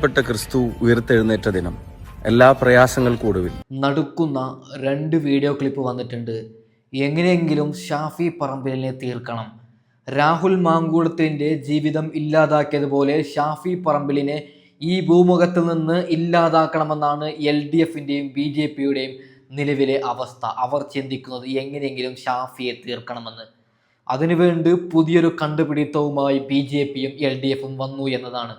പ്പെട്ട ക്രിസ്തു ഉയർത്തെഴുന്നേറ്റ ദിനം. എല്ലാ പ്രയാസങ്ങൾക്കും ഒടുവിൽ നടുക്കുന്ന രണ്ട് വീഡിയോ ക്ലിപ്പ് വന്നിട്ടുണ്ട്. എങ്ങനെയെങ്കിലും ഷാഫി പറമ്പിലിനെ തീർക്കണം. രാഹുൽ മാങ്കൂളത്തിന്റെ ജീവിതം ഇല്ലാതാക്കിയതുപോലെ ഷാഫി പറമ്പിലിനെ ഈ ഭൂമുഖത്ത് നിന്ന് ഇല്ലാതാക്കണമെന്നാണ് എൽ ഡി എഫിന്റെയും ബി ജെ പിയുടെയും നിലവിലെ അവസ്ഥ. അവർ ചിന്തിക്കുന്നത് എങ്ങനെയെങ്കിലും ഷാഫിയെ തീർക്കണമെന്ന്. അതിനുവേണ്ടി പുതിയൊരു കണ്ടുപിടിത്തവുമായി ബി ജെ പിയും എൽ ഡി എഫും വന്നു എന്നതാണ്.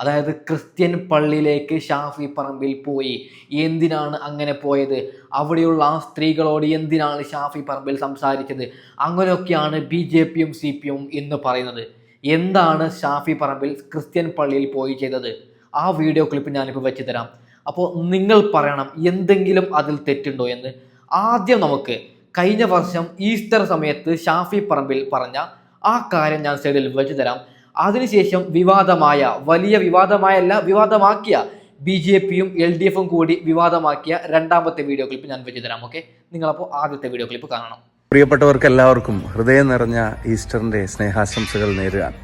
അതായത് ക്രിസ്ത്യൻ പള്ളിയിലേക്ക് ഷാഫി പറമ്പിൽ പോയി. എന്തിനാണ് അങ്ങനെ പോയത്? അവിടെയുള്ള ആ സ്ത്രീകളോട് എന്തിനാണ് ഷാഫി പറമ്പിൽ സംസാരിച്ചത്? അങ്ങനെയൊക്കെയാണ് ബി ജെ പിയും സി പി എം ഇന്ന് പറയുന്നത്. എന്താണ് ഷാഫി പറമ്പിൽ ക്രിസ്ത്യൻ പള്ളിയിൽ പോയി ചെയ്തത്? ആ വീഡിയോ ക്ലിപ്പ് ഞാനിപ്പോൾ വെച്ച് തരാം. അപ്പോൾ നിങ്ങൾ പറയണം എന്തെങ്കിലും അതിൽ തെറ്റുണ്ടോ എന്ന്. ആദ്യം നമുക്ക് കഴിഞ്ഞ വർഷം ഈസ്റ്റർ സമയത്ത് ഷാഫി പറമ്പിൽ പറഞ്ഞ ആ കാര്യം ഞാൻ സൈഡിൽ വെച്ച് തരാം. അതിനുശേഷം വിവാദമായ വലിയ വിവാദമായല്ല വിവാദമാക്കിയ ബി ജെ പിയും എൽ ഡി എഫും കൂടി വിവാദമാക്കിയ രണ്ടാമത്തെ വീഡിയോ ക്ലിപ്പ് ഞാൻ വെച്ച് തരാം ഓക്കെ? നിങ്ങളപ്പോൾ ആദ്യത്തെ വീഡിയോ ക്ലിപ്പ് കാണണം. പ്രിയപ്പെട്ടവർക്ക് എല്ലാവർക്കും ഹൃദയം നിറഞ്ഞ ഈസ്റ്ററിന്റെ സ്നേഹാശംസകൾ നേരുകയാണ്.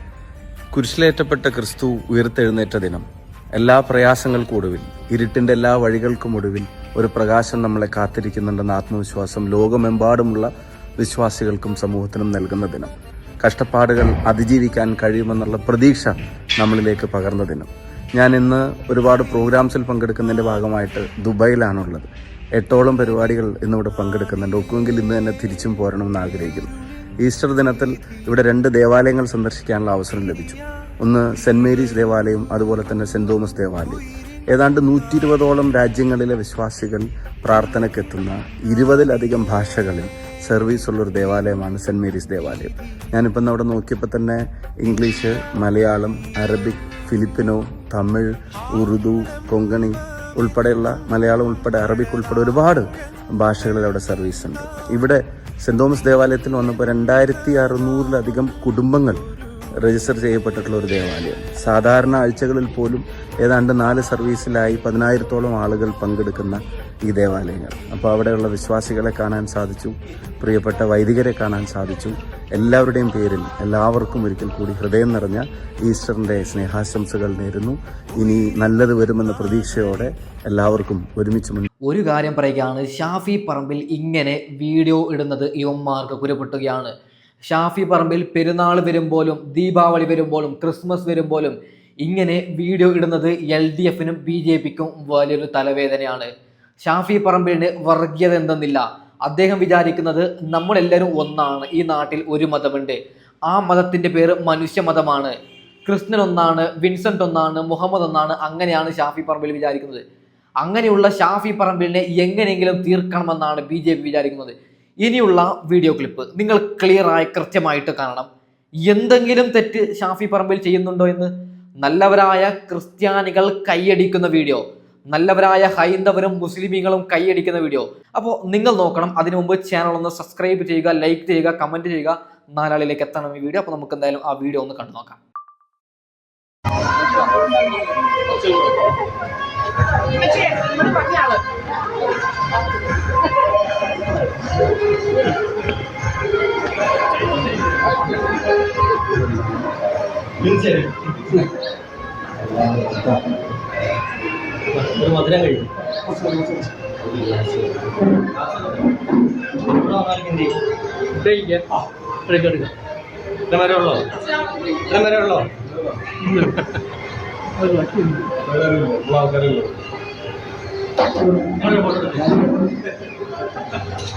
കുരിശിലേറ്റപ്പെട്ട ക്രിസ്തു ഉയർത്തെഴുന്നേറ്റ ദിനം. എല്ലാ പ്രയാസങ്ങൾക്കൊടുവിൽ ഇരുട്ടിന്റെ എല്ലാ വഴികൾക്കും ഒടുവിൽ ഒരു പ്രകാശം നമ്മളെ കാത്തിരിക്കുന്നുണ്ടെന്ന ആത്മവിശ്വാസം ലോകമെമ്പാടുമുള്ള വിശ്വാസികൾക്കും സമൂഹത്തിനും നൽകുന്ന ദിനം. കഷ്ടപ്പാടുകൾ അതിജീവിക്കാൻ കഴിയുമെന്നുള്ള പ്രതീക്ഷ നമ്മളിലേക്ക് പകർന്ന ദിനം. ഞാൻ ഇന്ന് ഒരുപാട് പ്രോഗ്രാംസിൽ പങ്കെടുക്കുന്നതിന്റെ ഭാഗമായിട്ട് ദുബായിലാണുള്ളത്. എട്ടോളം പരിപാടികൾ ഇന്നിവിടെ പങ്കെടുക്കുന്നുണ്ട്. ഒക്കുമെങ്കിൽ ഇന്ന് തന്നെ തിരിച്ചും പോരണമെന്ന് ആഗ്രഹിക്കുന്നു. ഈസ്റ്റർ ദിനത്തിൽ ഇവിടെ രണ്ട് ദേവാലയങ്ങൾ സന്ദർശിക്കാനുള്ള അവസരം ലഭിച്ചു. ഒന്ന് സെന്റ് മേരീസ് ദേവാലയം അതുപോലെ തന്നെ സെന്റ് തോമസ് ദേവാലയം. ഏതാണ്ട് നൂറ്റി ഇരുപതോളം രാജ്യങ്ങളിലെ വിശ്വാസികൾ പ്രാർത്ഥനയ്ക്കെത്തുന്ന ഇരുപതിലധികം ഭാഷകളിൽ സർവീസ് ഉള്ള ഒരു ദേവാലയമാണ് സെന്റ് മേരീസ് ദേവാലയം. ഞാനിപ്പം അവിടെ നോക്കിയപ്പോൾ തന്നെ English Malayalam Arabic Filipino Tamil Urdu Konkani ഉൾപ്പെടെയുള്ള മലയാളം ഉൾപ്പെടെ അറബിക് ഉൾപ്പെടെ ഒരുപാട് ഭാഷകളിൽ അവിടെ സർവീസ് ഉണ്ട് ഇവിടെ സെന്റ് തോമസ് ദേവാലയത്തിൽ വന്നപ്പോൾ രണ്ടായിരത്തി അറുന്നൂറിലധികം കുടുംബങ്ങൾ രജിസ്റ്റർ ചെയ്യപ്പെട്ടിട്ടുള്ള ഒരു ദേവാലയം. സാധാരണ ആഴ്ചകളിൽ പോലും ഏതാണ്ട് നാല് സർവീസിലായി പതിനായിരത്തോളം ആളുകൾ പങ്കെടുക്കുന്ന ഈ ദേവാലയങ്ങൾ. അപ്പോൾ അവിടെയുള്ള വിശ്വാസികളെ കാണാൻ സാധിച്ചു പ്രിയപ്പെട്ട വൈദികരെ കാണാൻ സാധിച്ചു. എല്ലാവരുടെയും പേരിൽ എല്ലാവർക്കും ഒരിക്കൽ കൂടി ഹൃദയം നിറഞ്ഞ ഈസ്റ്ററിന്റെ സ്നേഹാശംസകൾ നേരുന്നു. ഇനി നല്ലത് വരുമെന്ന പ്രതീക്ഷയോടെ എല്ലാവർക്കും ഒരുമിച്ച് ഒരു കാര്യം പറയുകയാണ് ഷാഫി പറമ്പിൽ ഇങ്ങനെ വീഡിയോ ഇടുന്നത് യുവന്മാർക്ക് കുരപ്പെട്ടുകയാണ് ഷാഫി പറമ്പിൽ പെരുന്നാൾ വരുമ്പോഴും ദീപാവലി വരുമ്പോഴും ക്രിസ്മസ് വരുമ്പോഴും ഇങ്ങനെ വീഡിയോ ഇടുന്നത് എൽ ഡി എഫിനും ബി ജെ പിക്കും വലിയൊരു തലവേദനയാണ്. ഷാഫി പറമ്പിലിന് വർഗീയത എന്തെന്നില്ല. അദ്ദേഹം വിചാരിക്കുന്നത് നമ്മളെല്ലാവരും ഒന്നാണ്. ഈ നാട്ടിൽ ഒരു മതമുണ്ട്. ആ മതത്തിന്റെ പേര് മനുഷ്യമതമാണ് ക്രിസ്ത്യൻ ഒന്നാണ് വിൻസെന്റ് ഒന്നാണ് മുഹമ്മദ് ഒന്നാണ് അങ്ങനെയാണ് ഷാഫി പറമ്പിൽ വിചാരിക്കുന്നത്. അങ്ങനെയുള്ള ഷാഫി പറമ്പിലിനെ എങ്ങനെയെങ്കിലും തീർക്കണമെന്നാണ് ബി ജെ പി വിചാരിക്കുന്നത്. ഇനിയുള്ള വീഡിയോ ക്ലിപ്പ് നിങ്ങൾ ക്ലിയർ ആയി കൃത്യമായിട്ട് കാണണം. എന്തെങ്കിലും തെറ്റ് ഷാഫി പറമ്പിൽ ചെയ്യുന്നുണ്ടോ എന്ന്? നല്ലവരായ ക്രിസ്ത്യാനികൾ കൈയടിക്കുന്ന വീഡിയോ നല്ലവരായ ഹൈന്ദവരും മുസ്ലിമീങ്ങളും കൈയടിക്കുന്ന വീഡിയോ അപ്പോൾ നിങ്ങൾ നോക്കണം അതിനു മുമ്പ് ചാനൽ ഒന്ന് സബ്സ്ക്രൈബ് ചെയ്യുക ലൈക്ക് ചെയ്യുക കമന്റ് ചെയ്യുക. നാലാളിലേക്ക് എത്തണം ഈ വീഡിയോ അപ്പോൾ നമുക്ക് എന്തായാലും ആ വീഡിയോ ഒന്ന് കണ്ടു നോക്കാം. ഒരു മധുരം കഴിക്കും ഇത്ര വരെ ഉള്ളോ ഇത്ര വരെ ഉള്ളോ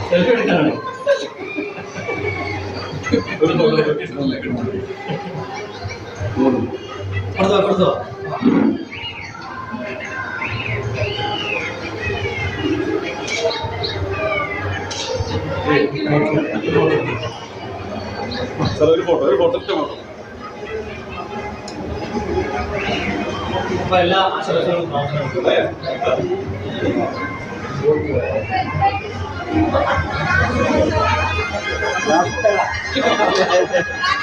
സെൽഫി എടുക്കാനാണ് അങ്ങോട്ട് പോകും അടുത്തോ അടുത്തോ ഒരു ഫോട്ടോ ഒരു ഫോട്ടോ ഇഷ്ടം ഫോട്ടോ അപ്പൊ എല്ലാ സ്ഥലത്തും നോക്കണം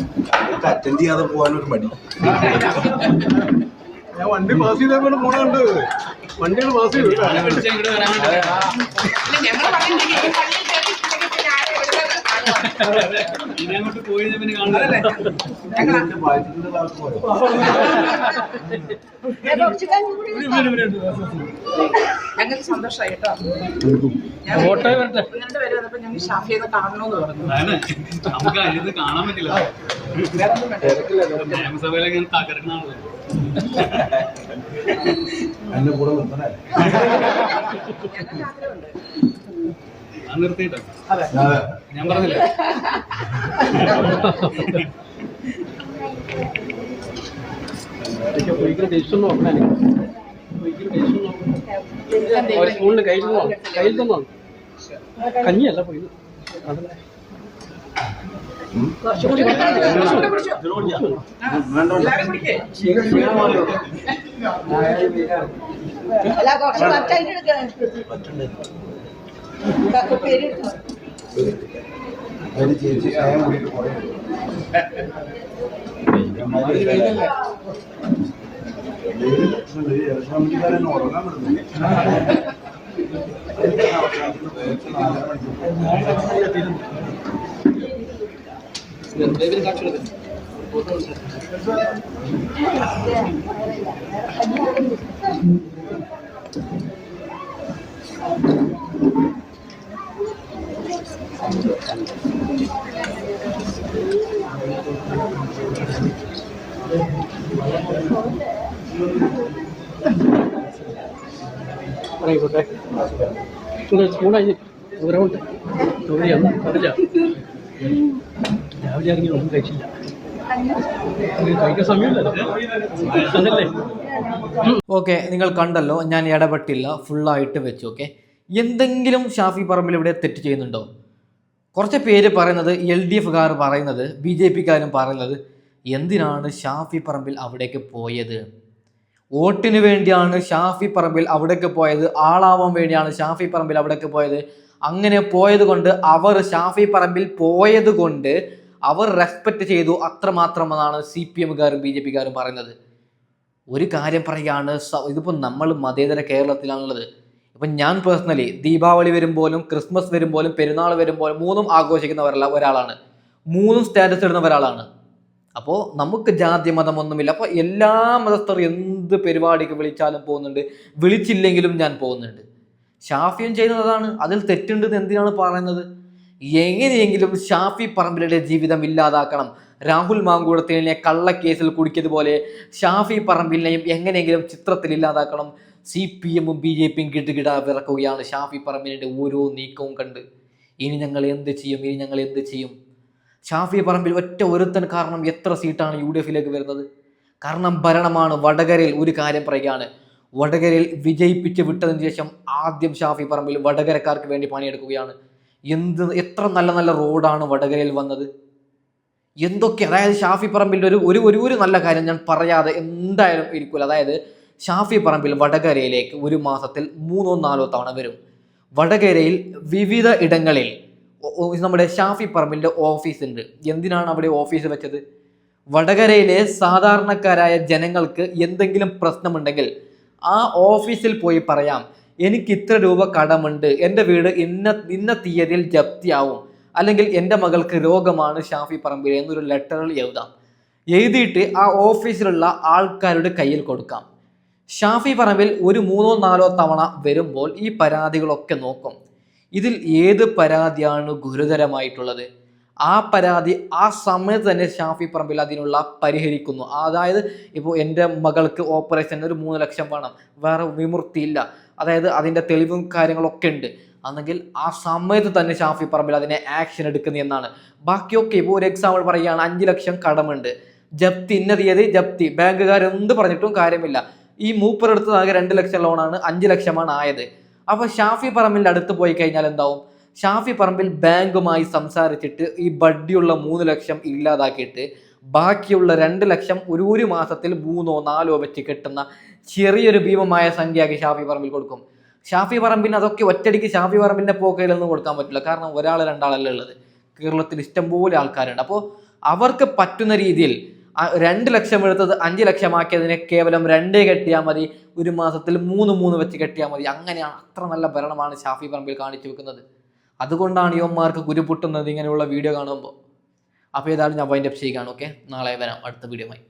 ആശംസകളും അറ്റൻഡ് ചെയ്യാതെ പോകാനൊരു മടി. ഞാൻ വണ്ടി പാസ് ചെയ്തപ്പോൾ പോണുണ്ട്. വണ്ടികൾ പാസ് ചെയ്തു എന്റെ പോയത് പിന്നെ കാണുന്നില്ലേ. ഞങ്ങൾക്ക് സന്തോഷമായി കേട്ടോ. ഓട്ടോ വരട്ടെ നിങ്ങളുടെ പേര് വന്നപ്പോ ഞങ്ങൾ ഷാഫിയെ കാണണമെന്ന് പറഞ്ഞു. നമുക്ക് അതിന് കാണാൻ പറ്റില്ല. നിയമസഭയിലൊക്കെ ഇങ്ങനെ തകർക്കണാണല്ലോ എന്റെ കൂടെ നിർത്തണേ. ഞങ്ങൾക്ക് ആഗ്രഹമുണ്ട്. ഞാൻ നിർത്തിയിട്ടോ? അതെ. ഞാൻ പറഞ്ഞില്ലേ? ടേസ്റ്റ് നോക്കാൻ സ്പൂണിൽ കയ്യിൽ നിന്ന്? കയ്യിൽ തന്നോ കഞ്ഞിയല്ല പോയി. അതല്ലേ? Kako peritos? Öyle diyeceğiz. Ayağı oraya oraya. Yamaları şöyle. Şöyle yarışan bir tane oradan mı? Bebeğin kaç lira benim? Otur. രാവിലെ ഇറങ്ങി ഒന്നും കഴിച്ചില്ല. ഓക്കെ നിങ്ങൾ കണ്ടല്ലോ ഞാൻ ഇടപെട്ടില്ല ഫുള്ളായിട്ട് വെച്ചു ഓക്കെ. എന്തെങ്കിലും ഷാഫി പറമ്പിൽ ഇവിടെ തെറ്റ് ചെയ്യുന്നുണ്ടോ? കുറച്ച് പേര് പറയുന്നത് എൽ ഡി എഫുകാർ പറയുന്നത് ബി ജെ പിക്കാരും പറയുന്നത് എന്തിനാണ് ഷാഫി പറമ്പിൽ അവിടേക്ക് പോയത്? വോട്ടിന് വേണ്ടിയാണ് ഷാഫി പറമ്പിൽ അവിടേക്ക് പോയത് ആളാവാൻ വേണ്ടിയാണ് ഷാഫി പറമ്പിൽ അവിടേക്ക് പോയത്. അങ്ങനെ പോയത് കൊണ്ട് അവർ ഷാഫി പറമ്പിൽ പോയത് കൊണ്ട് അവർ റെസ്പെക്റ്റ് ചെയ്തു അത്രമാത്രമെന്നാണ് സി പി എമ്മുകാരും ബി ജെ പിക്കാരും പറയുന്നത്. ഒരു കാര്യം പറയുകയാണ് ഇതിപ്പോൾ നമ്മൾ മതേതര കേരളത്തിലാണുള്ളത്. ഇപ്പം ഞാൻ പേഴ്സണലി ദീപാവലി വരുമ്പോഴും ക്രിസ്മസ് വരുമ്പോഴും പെരുന്നാൾ വരുമ്പോഴും മൂന്നും ആഘോഷിക്കുന്നവരല്ല ഒരാളാണ്. മൂന്നും സ്റ്റാറ്റസ് ഇടുന്ന ഒരാളാണ്. അപ്പോൾ നമുക്ക് ജാതി മതമൊന്നുമില്ല അപ്പോൾ എല്ലാ മതസ്ഥർ എന്ത് പരിപാടിക്ക് വിളിച്ചാലും പോകുന്നുണ്ട്. വിളിച്ചില്ലെങ്കിലും ഞാൻ പോകുന്നുണ്ട്. ഷാഫിയും ചെയ്യുന്നതാണ്. അതിൽ തെറ്റുണ്ടെന്ന് എന്തിനാണ് പറയുന്നത്? എങ്ങനെയെങ്കിലും ഷാഫി പറമ്പിലയുടെ ജീവിതം ഇല്ലാതാക്കണം. രാഹുൽ മാങ്കൂടത്തിനെ കള്ളക്കേസിൽ കുടിക്കിയതുപോലെ ഷാഫി പറമ്പിലിനെയും എങ്ങനെയെങ്കിലും ചിത്രത്തിൽ ഇല്ലാതാക്കണം. സി പി എമ്മും ബി ജെ പിയും കിടുകിട വിറക്കുകയാണ് ഷാഫി പറമ്പിലിന്റെ ഓരോ നീക്കവും കണ്ട്. ഇനി ഞങ്ങൾ എന്ത് ചെയ്യും? ഇനി ഞങ്ങൾ എന്ത് ചെയ്യും? ഷാഫി പറമ്പിൽ ഒറ്റ ഒരുത്തൻ കാരണം എത്ര സീറ്റാണ് യു ഡി എഫിലേക്ക് വരുന്നത്? കാരണം ഭരണമാണ് വടകരയിൽ ഒരു കാര്യം പറയുകയാണ്. വടകരയിൽ വിജയിപ്പിച്ച് വിട്ടതിന് ശേഷം ആദ്യം ഷാഫി പറമ്പിൽ വടകരക്കാർക്ക് വേണ്ടി പണിയെടുക്കുകയാണ്. എന്ത് എത്ര നല്ല നല്ല റോഡാണ് വടകരയിൽ വന്നത്? എന്തൊക്കെ അതായത് ഷാഫി പറമ്പിന്റെ ഒരു ഒരു ഒരു നല്ല കാര്യം ഞാൻ പറയാതെ എന്തായാലും ഇരിക്കില്ല അതായത് ഷാഫി പറമ്പിൽ വടകരയിലേക്ക് ഒരു മാസത്തിൽ മൂന്നോ നാലോ തവണ വരും. വടകരയിൽ വിവിധ ഇടങ്ങളിൽ നമ്മുടെ ഷാഫി പറമ്പിന്റെ ഓഫീസ് ഉണ്ട്. എന്തിനാണ് അവിടെ ഓഫീസ് വെച്ചത്? വടകരയിലെ സാധാരണക്കാരായ ജനങ്ങൾക്ക് എന്തെങ്കിലും പ്രശ്നമുണ്ടെങ്കിൽ ആ ഓഫീസിൽ പോയി പറയാം. എനിക്ക് ഇത്ര രൂപ കടമുണ്ട്. എന്റെ വീട് ഇന്ന ഇന്ന തീയതിയിൽ ജപ്തിയാവും. അല്ലെങ്കിൽ എന്റെ മകൾക്ക് രോഗമാണ് ഷാഫി പറമ്പിൽ എന്നൊരു ലെറ്ററിൽ എഴുതാം. എഴുതിയിട്ട് ആ ഓഫീസിലുള്ള ആൾക്കാരുടെ കയ്യിൽ കൊടുക്കാം. ഷാഫി പറമ്പിൽ ഒരു മൂന്നോ നാലോ തവണ വരുമ്പോൾ ഈ പരാതികളൊക്കെ നോക്കും. ഇതിൽ ഏത് പരാതിയാണ് ഗുരുതരമായിട്ടുള്ളത്? ആ പരാതി ആ സമയത്ത് തന്നെ ഷാഫി പറമ്പിൽ അതിനുള്ള പരിഹരിക്കുന്നു. അതായത് ഇപ്പോൾ എന്റെ മകൾക്ക് ഓപ്പറേഷൻ ഒരു മൂന്ന് ലക്ഷം വേണം. വേറെ വിമുക്തിയില്ല. അതായത് അതിന്റെ തെളിവും കാര്യങ്ങളൊക്കെ ഉണ്ട്. അന്നെങ്കിൽ ആ സമയത്ത് തന്നെ ഷാഫി പറമ്പിൽ അതിനെ ആക്ഷൻ എടുക്കുന്നു എന്നാണ്. ബാക്കിയൊക്കെ ഇപ്പോൾ ഒരു എക്സാമ്പിൾ പറയുകയാണ് അഞ്ച് ലക്ഷം കടമുണ്ട്. ജപ്തി ഇന്ന തീയതി ജപ്തി. ബാങ്കുകാർ എന്ത് പറഞ്ഞിട്ടും കാര്യമില്ല. ഈ മൂപ്പർ എടുത്തത് ആകെ രണ്ട് ലക്ഷം ലോണാണ് അഞ്ച് ലക്ഷമാണ് ആയത്. അപ്പോൾ ഷാഫി പറമ്പിൽ അടുത്ത് പോയി കഴിഞ്ഞാൽ എന്താവും? ഷാഫി പറമ്പിൽ ബാങ്കുമായി സംസാരിച്ചിട്ട് ഈ ബഡ്ഡിയുള്ള മൂന്ന് ലക്ഷം ഇല്ലാതാക്കിയിട്ട് ബാക്കിയുള്ള രണ്ട് ലക്ഷം ഒരു ഒരു മാസത്തിൽ മൂന്നോ നാലോ വെച്ച് കിട്ടുന്ന ചെറിയൊരു ഭീമമായ സംഖ്യയാക്കി ഷാഫി പറമ്പിൽ കൊടുക്കും. ഷാഫി പറമ്പിന് അതൊക്കെ ഒറ്റടിക്ക് ഷാഫി പറമ്പിന്റെ പോക്കയിലൊന്നും കൊടുക്കാൻ പറ്റില്ല. കാരണം ഒരാൾ രണ്ടാളല്ലേ ഉള്ളത്. കേരളത്തിൽ ഇഷ്ടംപോലെ ആൾക്കാരുണ്ട്. അപ്പോൾ അവർക്ക് പറ്റുന്ന രീതിയിൽ രണ്ട് ലക്ഷം എടുത്തത് അഞ്ച് ലക്ഷമാക്കിയതിനെ കേവലം രണ്ടേ കെട്ടിയാൽ മതി ഒരു മാസത്തിൽ മൂന്ന് മൂന്ന് വെച്ച് കെട്ടിയാൽ മതി. അങ്ങനെയാണ് അത്ര നല്ല ഭരണമാണ് ഷാഫി പറമ്പിൽ കാണിച്ചു വെക്കുന്നത്. അതുകൊണ്ടാണ് യുവന്മാർക്ക് ഗുരുപൊട്ടുന്നത് ഇങ്ങനെയുള്ള വീഡിയോ കാണുമ്പോൾ. അപ്പോൾ ഏതായാലും ഞാൻ വൈൻഡപ്പ് ചെയ്യുകയാണ് ഓക്കെ നാളെ വരാം അടുത്ത വീഡിയോയുമായി